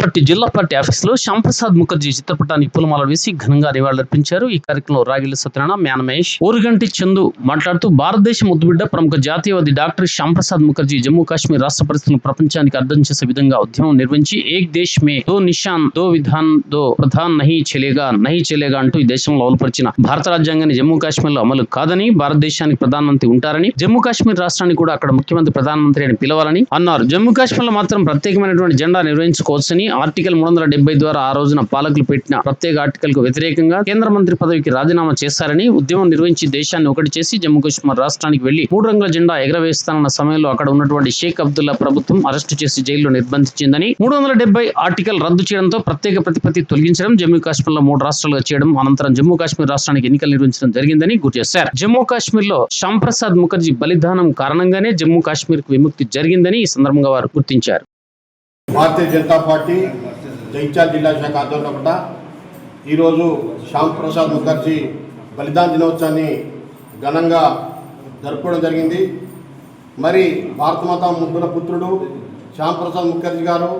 వనపర్తి జిల్లా పార్టీ ఆఫీసులో శ్యాంప్రసాద్ ముఖర్జీ చిత్రపటానికి పూలమాల వేసి ఘనంగా నివాళులర్పించారు. ఈ కార్యక్రమంలో రాగిల సత్యనారాయణ మ్యానమేష్ ఊరుగంటి చందు మాట్లాడుతూ భారతదేశం ముద్దుబిడ్డ ప్రముఖ జాతీయవాది డాక్టర్ శ్యాంప్రసాద్ ముఖర్జీ జమ్మూ కాశ్మీర్ రాష్ట్ర పరిస్థితులను ప్రపంచానికి అర్థం చేసే విధంగా ఉద్యమం నిర్వహించి ఏక్ దేశ్ మే దో నిషాన్ దో విధాన్ దో ప్రధాన్ నహి చెలేగా నహి చెలేగా అంటూ ఈ దేశంలో అమలుపరిచిన భారత రాజ్యాంగాన్ని జమ్మూ కాశ్మీర్లో అమలు కాదని భారతదేశానికి ప్రధానమంత్రి ఉంటారని జమ్మూ కాశ్మీర్ రాష్ట్రాన్ని కూడా అక్కడ ముఖ్యమంత్రి ప్రధానమంత్రి అని పిలవాలని అన్నారు. జమ్మూ కాశ్మీర్లో మాత్రం ప్రత్యేకమైనటువంటి జెండా నిర్వహించుకోవచ్చని ఆర్టికల్ మూడు వందల డెబ్బై ద్వారా ఆ రోజున పాలకులు పెట్టిన ప్రత్యేక ఆర్టికల్కు వ్యతిరేకంగా కేంద్ర మంత్రి పదవికి రాజీనామా చేశారని ఉద్యమం నిర్వహించి దేశాన్ని ఒకటి చేసి జమ్మూ కాశ్మీర్ రాష్ట్రానికి వెళ్ళి మూడు రంగుల జెండా ఎగరవేస్తానన్న సమయంలో అక్కడ ఉన్నటువంటి షేక్ అబ్దుల్లా ప్రభుత్వం అరెస్టు చేసి జైల్లో నిర్బంధించిందని మూడు వందల డెబ్బై ఆర్టికల్ రద్దు చేయడంతో ప్రత్యేక ప్రతిపత్తి తొలగించడం జమ్మూ కాశ్మీర్లో మూడు రాష్ట్రాలుగా చేయడం అనంతరం జమ్మూ కాశ్మీర్ రాష్ట్రానికి ఎన్నికలు నిర్వహించడం జరిగిందని గుర్తు చేశారు. జమ్మూ కాశ్మీర్లో శ్యాంప్రసాద్ ముఖర్జీ బలిదానం కారణంగానే జమ్మూ కాశ్మీర్కు విముక్తి జరిగిందని ఈ సందర్భంగా వారు గుర్తించారు. భారతీయ జనతా పార్టీ జైత్యాల జిల్లా శాఖ ఆధ్వర్యంలో కూడా ఈరోజు శ్యామ్ ప్రసాద్ ముఖర్జీ బలిదాన దినోత్సవాన్ని ఘనంగా జరుపుకోవడం జరిగింది. మరి భారతమాత ముగ్గుల పుత్రుడు శ్యామ్ ప్రసాద్ ముఖర్జీ గారు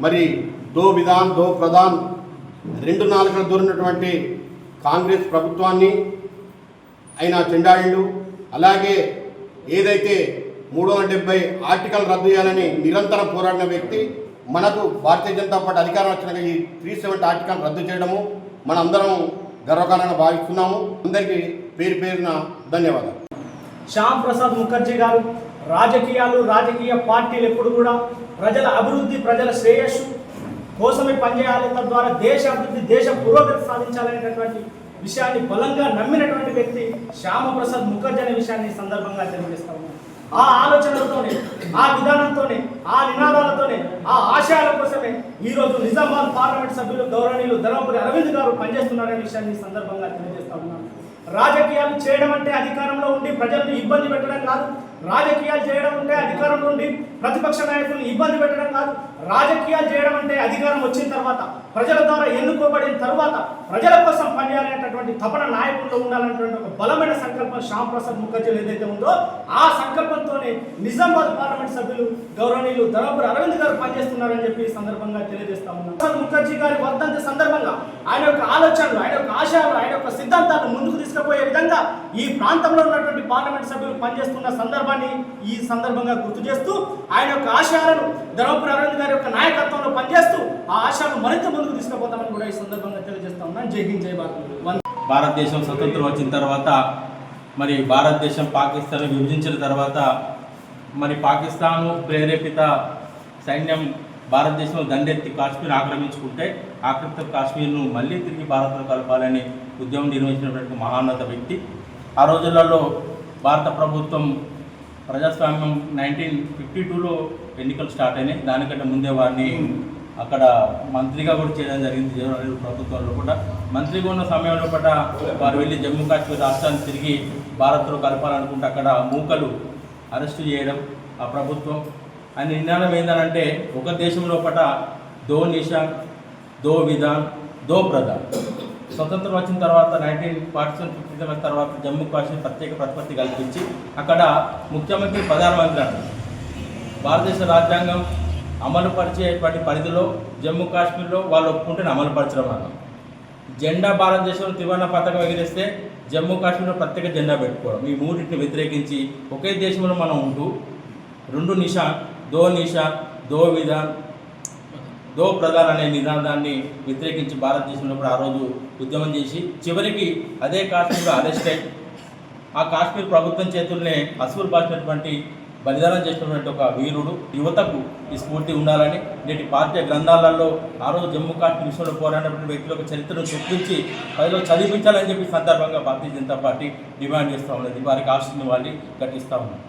మరి దో విధాన్ దో ప్రధాన్ రెండు నాలుగుల దూరినటువంటి కాంగ్రెస్ ప్రభుత్వాన్ని అయిన చెండాయిళ్ళు అలాగే ఏదైతే మూడు వందల డెబ్బై ఆర్టికల్ రద్దు చేయాలని నిరంతరం పోరాడిన వ్యక్తి మనకు భారతీయ జనతా పార్టీ అధికారం వచ్చిన ఈ త్రీ సెవెంటీ ఆర్టికల్ రద్దు చేయడము మనందరం గర్వకారంగా భావిస్తున్నాము. అందరికీ పేరు పేరున ధన్యవాదాలు. శ్యామ్ ప్రసాద్ ముఖర్జీ గారు రాజకీయాలు రాజకీయ పార్టీలు ఎప్పుడు కూడా ప్రజల అభివృద్ధి ప్రజల శ్రేయస్సు కోసమే పనిచేయాలి తద్వారా దేశ అభివృద్ధి దేశ పురోగతి సాధించాలనేటటువంటి విషయాన్ని బలంగా నమ్మినటువంటి వ్యక్తి శ్యామప్రసాద్ ముఖర్జీ అనే విషయాన్ని సందర్భంగా తెలియజేస్తాము ఆ ఆలోచనలు ఆ విధానంతోనే ఆ నినాదాలతోనే ఆ ఆశయాల కోసమే ఈరోజు నిజామాబాద్ పార్లమెంట్ సభ్యులు గౌరవనీయులు ధర్మపురి అరవింద్ గారు పనిచేస్తున్నారనే విషయాన్ని ఈ సందర్భంగా తెలియజేస్తా ఉన్నాను. రాజకీయాలు చేయడం అంటే అధికారంలో ఉండి ప్రజలను ఇబ్బంది పెట్టడం కాదు రాజకీయాలు చేయడం అంటే అధికారం నుండి ప్రతిపక్ష నాయకులు ఇబ్బంది పెట్టడం కాదు. రాజకీయాలు చేయడం అంటే అధికారం వచ్చిన తర్వాత ప్రజల ద్వారా ఎన్నుకోబడిన తర్వాత ప్రజల కోసం పనిచేయాలనేటటువంటి తపన నాయకుల్లో ఉండాలనేటువంటి ఒక బలమైన సంకల్పం శ్యామ్ ప్రసాద్ ముఖర్జీలు ఏదైతే ఉందో ఆ సంకల్పంతోనే నిజామాబాద్ పార్లమెంట్ సభ్యులు గౌరవనీయులు ధర్మపురి అరవింద్ గారు పనిచేస్తున్నారని చెప్పి సందర్భంగా తెలియజేస్తా ఉన్నాం. ప్రసాద్ ముఖర్జీ గారి వర్ధంతి సందర్భంగా ఆయన యొక్క ఆలోచనలు ఆయన యొక్క ఆశయాలు ఆయన యొక్క సిద్ధాంతాలను ముందుకు తీసుకుపోయే విధంగా ఈ ప్రాంతంలో ఉన్నటువంటి పార్లమెంట్ సభ్యులు పనిచేస్తున్న సందర్భాన్ని ఈ సందర్భంగా గుర్తు చేస్తూ ఆయన యొక్క ఆశయాలను ధర్మపురి అరవింద్ గారి యొక్క నాయకత్వంలో పనిచేస్తూ ఆ ఆశయాలను మరింత ముందుకు తీసుకుపోతామని కూడా ఈ సందర్భంగా తెలియజేస్తా ఉన్నాను జై హింద్ జై భారత్. భారతదేశం స్వతంత్రం వచ్చిన తర్వాత మరి భారతదేశం పాకిస్తాన్ విభజించిన తర్వాత మరి పాకిస్తాను ప్రేరేపిత సైన్యం భారతదేశంలో దండెత్తి కాశ్మీర్ ఆక్రమించుకుంటే ఆక్రమిత కాశ్మీర్ను మళ్ళీ తిరిగి భారత్లో కలపాలని ఉద్యమం నిర్వహించినటువంటి మహాన్నత వ్యక్తి. ఆ రోజులలో భారత ప్రభుత్వం ప్రజాస్వామ్యం నైన్టీన్ ఫిఫ్టీ టూలో ఎన్నికలు స్టార్ట్ అయినాయి. దానికంటే ముందే వారిని అక్కడ మంత్రిగా కూడా చేయడం జరిగింది. జవహర్లాల్ నెహ్రూ ప్రభుత్వంలో కూడా. మంత్రిగా ఉన్న సమయంలో కూడా వారు వెళ్ళి జమ్మూ కాశ్మీర్ రాష్ట్రాన్ని తిరిగి భారత్లో కలపాలనుకుంటే అక్కడ మూకలు అరెస్టు చేయడం ఆ ప్రభుత్వం. ఆయన నిర్ణయం ఏంటంటే ఒక దేశంలో పట దో నిషాన్ దో విధాన్ దో ప్రధాన్. స్వతంత్రం వచ్చిన తర్వాత nineteen forty seven fifty seven తర్వాత జమ్మూ కాశ్మీర్ ప్రత్యేక ప్రతిపత్తి కల్పించి అక్కడ ముఖ్యమంత్రి ప్రధానమంత్రి అంటారు భారతదేశ రాజ్యాంగం అమలు పరిచేటువంటి పరిధిలో జమ్మూ కాశ్మీర్లో వాళ్ళు ఒప్పుకుంటే అమలు పరచడం అన్నాం జెండా భారతదేశంలో త్రివర్ణ పథకం ఎగిరిస్తే జమ్మూ కాశ్మీర్లో ప్రత్యేక జెండా పెట్టుకోవడం. ఈ మూడింటిని వ్యతిరేకించి ఒకే దేశంలో మనం ఉంటూ రెండు నిషా దో నిషా దో విధాన్ దో ప్రధాన్ అనే నినాదాన్ని వ్యతిరేకించి భారతదేశంలో కూడా ఆ రోజు ఉద్యమం చేసి చివరికి అదే కాశ్మీర్లో అరెస్ట్ అయి ఆ కాశ్మీర్ ప్రభుత్వం చేతుల్నే అసూర్ బాసినటువంటి బలిదానం చేసినటువంటి ఒక వీరుడు యువతకు ఈ స్ఫూర్తి ఉండాలని నేటి పాఠ్య గ్రంథాలలో ఆ రోజు జమ్మూ కాశ్మీర్ విషయంలో పోరాడినటువంటి వ్యక్తుల యొక్క చరిత్రను చొప్పించి ప్రజలు చదివించాలని చెప్పి సందర్భంగా భారతీయ జనతా పార్టీ డిమాండ్ చేస్తూ ఉన్నది. వారికి ఆశిస్తున్న వాళ్ళు ఘటిస్తూ ఉన్నది